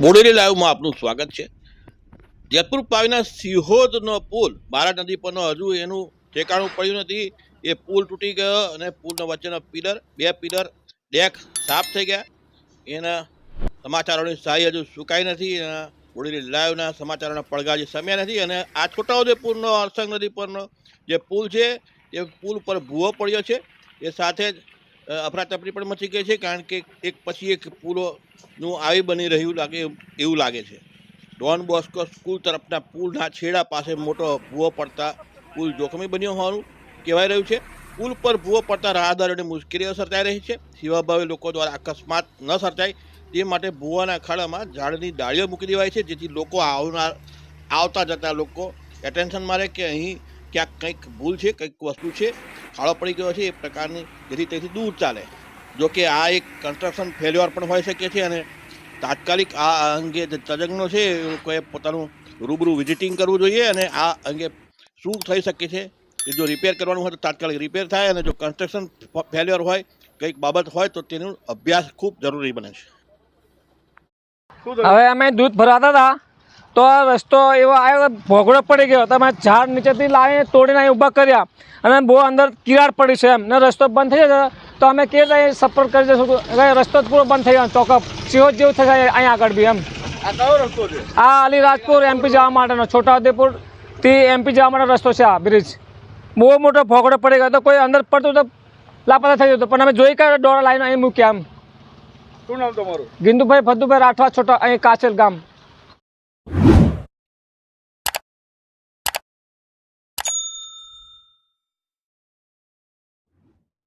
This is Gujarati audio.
બોડેલી લાઈવમાં આપનું સ્વાગત છે. જેતપુર પાવીના સિહોદનો પુલ, બારા નદી પરનો હજુ એનું ઠેકાણું પડ્યું નથી. એ પુલ તૂટી ગયો અને પુલના વચ્ચેનો પિલર, બે પિલર ડેક સાફ થઈ ગયા. એના સમાચારોની સહાય હજુ સુકાઈ નથી એના બોડેલી લાઈવના સમાચારોના પડઘા જે સમ્યા નથી અને આ છોટાઉદેપુરનો અરસંગ નદી પરનો જે પુલ છે, એ પુલ પર ભૂવો પડ્યો છે. એ સાથે જ અફરાતફરી પણ મચી ગઈ છે, કારણ કે એક પછી એક પુલોનું આવી બની રહ્યું લાગે એવું લાગે છે. ડોન બોસ્કો સ્કૂલ તરફના પુલના છેડા પાસે મોટો ભૂવો પડતા પુલ જોખમી બન્યો હોવાનું કહેવાય રહ્યું છે. પુલ પર ભૂવો પડતા રાહદારીઓને મુશ્કેલીઓ સર્જાઈ રહી છે. સેવાભાવી લોકો દ્વારા અકસ્માત ન સર્જાય તે માટે ભૂવાના ખાડામાં ઝાડની ડાળીઓ મૂકી દેવાય છે, જેથી લોકો આવનાર, આવતા જતા લોકો એટેન્શન મારે કે અહીં ક્યાંક કંઈક ભૂલ છે, કંઈક વસ્તુ છે. ખાડો પડી ગયો છે, એ પ્રકારની જેથી તેથી દૂર ચાલે. જો કે આ એક કન્સ્ટ્રક્શન ફેલ્યોર પણ હોઈ શકે છે અને તાત્કાલિક આ અંગે તજજ્ઞો છે, એ લોકોએ પોતાનું રૂબરૂ વિઝિટિંગ કરવું જોઈએ અને આ અંગે શું થઈ શકે છે કે જો રિપેર કરવાનું હોય તો તાત્કાલિક રિપેર થાય અને જો કન્સ્ટ્રક્શન ફેલ્યોર હોય, કંઈક બાબત હોય તો તેનું અભ્યાસ ખૂબ જરૂરી બને છે. હવે અમે દૂધ ભરાતા હતા. તો આ રસ્તો એવો આવ્યો ભોગળો ભોગડો પડી ગયો. તો અમે ઝાડ નીચેથી લાવીને તોડીને અહીં ઊભા કર્યા. અને બહુ અંદર કિરાડ પડી છે એમ. ને રસ્તો બંધ થઈ જશે તો અમે કેવી રીતે સપોર્ટ કરી દઈશું રસ્તો જ પૂરો બંધ થઈ ગયો. ચોકઅપ સિહોજ જેવું થશે અહીંયા આગળ બી એમ. આ અલીરાજપુર એમપી જવા માટેનો છોટાઉદેપુરથી એમપી જવા માટે રસ્તો છે આ બ્રિજ બહુ મોટો ભોગડો પડી ગયો. તો કોઈ અંદર પડતું તો લાપતા થઈ જતો. પણ અમે જોઈ કે દોડા લાઈન અહીં મૂક્યા એમ. શું નામ તમારું? ગિંદુભાઈ ફદ્દુભાઈ રાઠવા છોટા અહીં કાચેલ ગામ.